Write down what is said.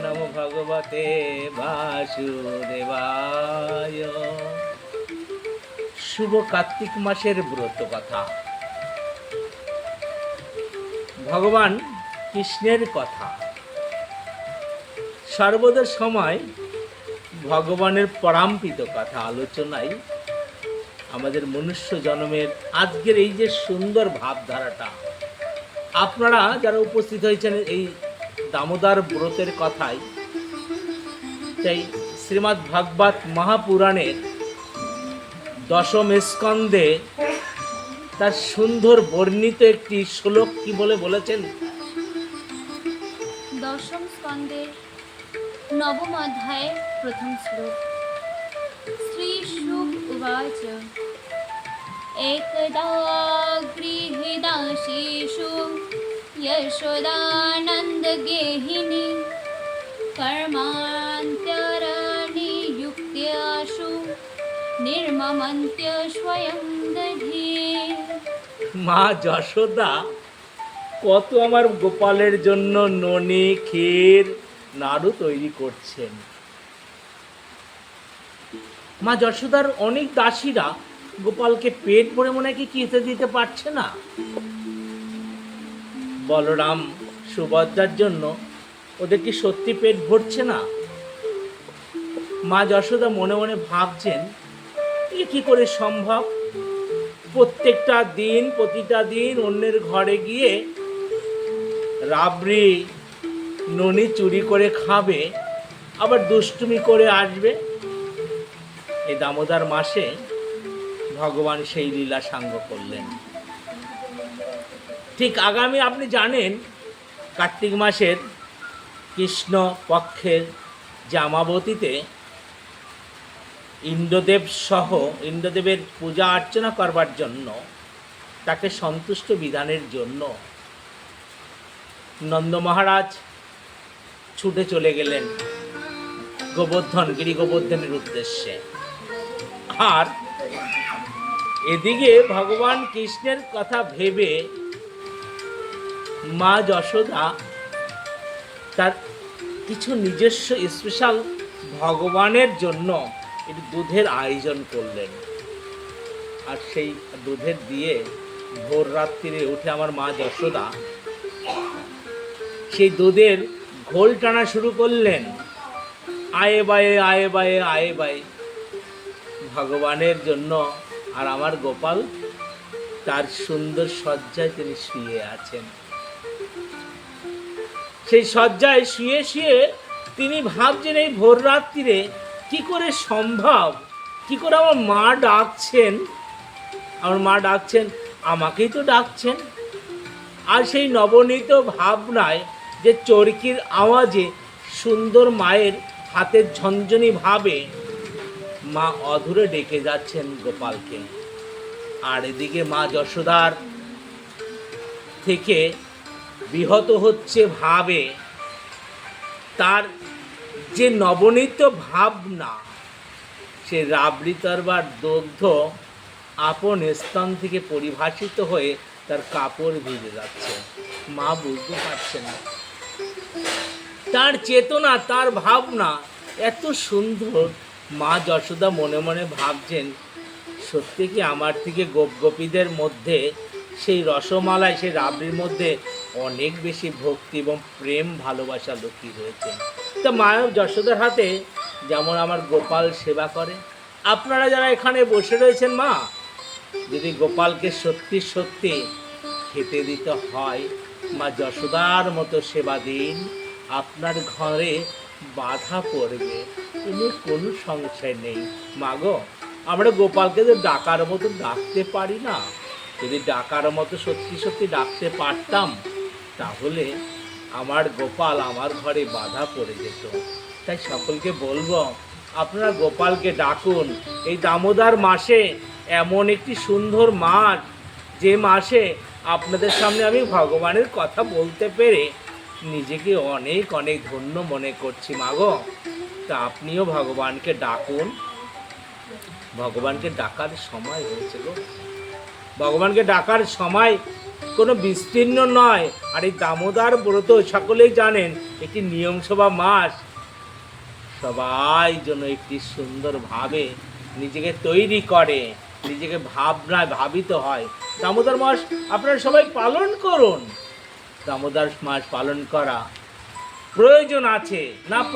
নমো ভগবতে বাসুদেবায় শুভ কার্তিক মাসের ব্রত কথা ভগবান কৃষ্ণের কথা সর্বদা সময় ভগবানের পরাম্পিত কথা আলোচনায় আমাদের মনুষ্য জন্মের আজকের এই যে সুন্দর ভাবধারাটা। আপনারা যারা উপস্থিত হয়েছেন এই দামোদর ব্রতের কথায় তাই শ্রীমদ্ ভাগবত মহাপুরাণের দশম স্কন্ধে তার সুন্দর বর্ণিত একটি শ্লোক কি বলে বলেছেন? দশম স্কন্ধের নবম অধ্যায়ে প্রথম শ্লোক। শ্রী শুক উবাচ। একদা গৃহীদাশিষু यशोदानन्द गेहिनी कर्मान्त्यरनियुक्त्याशु निर्ममन्त्य स्वयं दधि মা যশোদা কত আমার গোপালের জন্য ননি ক্ষীর নাড়ু তৈরি করছেন মা যশোদার অনেক দাসীরা গোপালকে পেট ভরে মনে হয় কি খেতে দিতে পারছে না বলরাম সুভদ্রার জন্য ওদের কি সত্যি পেট ভরছে না? মা যশোদা মনে মনে ভাবছেন, এ কি করে সম্ভব? প্রত্যেকটা দিন, প্রতিটা দিন অন্যের ঘরে গিয়ে রাবড়ি, ননি চুরি করে খাবে, আবার দুষ্টুমি করে আসবে? এই দামোদর মাসে ভগবান সেই লীলা সাঙ্গ করলেন। ঠিক আগামী আপনি জানেন কার্তিক মাসের কৃষ্ণ পক্ষের জামাবতীতে ইন্দ্রদেব সহ ইন্দ্রদেবের পূজা অর্চনা করবার জন্য, তাকে সন্তুষ্ট বিধানের জন্য নন্দ মহারাজ ছুটে চলে গেলেন গোবর্ধন গিরি গোবর্ধনের উদ্দেশ্যে। আর এদিকে ভগবান কৃষ্ণের কথা ভেবে মা যশোদা তার কিছু নিজস্ব স্পেশাল ভগবানের জন্য একটু দুধের আয়োজন করলেন। আর সেই দুধের দিয়ে ভোর রাত্রিরে উঠে আমার মা যশোদা সেই দুধের ঘোল টানা শুরু করলেন। আয়ে বায়ে আয়ে বায়ে আয়ে বায়ে। ভগবানের জন্য আর আমার গোপাল তার সুন্দর সজ্জায় তিনি শুয়ে আছেন। সেই শয্যায় শুয়ে শুয়ে তিনি ভাবছেন, এই ভোর রাত্রিরে কি করে সম্ভব? কি করে আমার মা ডাকছেন? আমার মা ডাকছেন, আমাকেই তো ডাকছেন। আর সেই নবনীত ভাবনায় যে চরকির আওয়াজে সুন্দর মায়ের হাতের ঝনঝনি ভাবে, মা অধুরে ডেকে যাচ্ছেন গোপালকে। আর এদিকে মা যশোদার থেকে বিহত হচ্ছে ভাবে, তার যে নবনীত ভাবনা, সে রাবড়ি তরবার দগ্ধ আপন স্থান থেকে পরিভাষিত হয়ে তার কাপড় ভিজে যাচ্ছে। মা বুঝতে পারছে না। তার চেতনা, তার ভাবনা এত সুন্দর। মা যশোদা মনে মনে ভাবছেন, সত্যি কি আমার থেকে গোপ গোপীদের মধ্যে সেই রসমালাই, সেই রাবড়ির মধ্যে অনেক বেশি ভক্তি এবং প্রেম ভালোবাসা লুকিয়ে রয়েছে তা মা যশোদার হাতে যেমন আমার গোপাল সেবা করে, আপনারা যারা এখানে বসে রয়েছেন মা, যদি গোপালকে সত্যি সত্যি খেতে দিতে হয়, মা যশোদার মতো সেবা দিন, আপনার ঘরে বাধা পড়বে এনে কোনো সংশয় নেই। মাগো আমরা গোপালকে তো ডাকার মতো ডাকতে পারি না, যদি ডাকার মতো সত্যি সত্যি ডাকতে পারতাম তাহলে আমার গোপাল আমার ঘরে বাধা পড়ে যেত। তাই সকলকে বলব, আপনারা গোপালকে ডাকুন, এই দামোদর মাসে এমন একটি সুন্দর মাস, যে মাসে আপনাদের সামনে আমি ভগবানের কথা বলতে পেরে নিজেকে অনেক অনেক ধন্য মনে করছি। মাগো তা আপনিও ভগবানকে ডাকুন। ভগবানকে ডাকার সময় হয়েছে গো। ভগবানকে ডাকার সময় কোনো বিস্তীর্ণ নয়। আর এই দামোদর ব্রত সকলেই জানেন, একটি নিয়মসভা মাস। সবাই যেন একটি সুন্দরভাবে নিজেকে তৈরি করে, নিজেকে ভাবনায় ভাবিত হয়। দামোদর মাস আপনারা সবাই পালন করুন। দামোদর মাস পালন করা প্রয়োজন আছে। না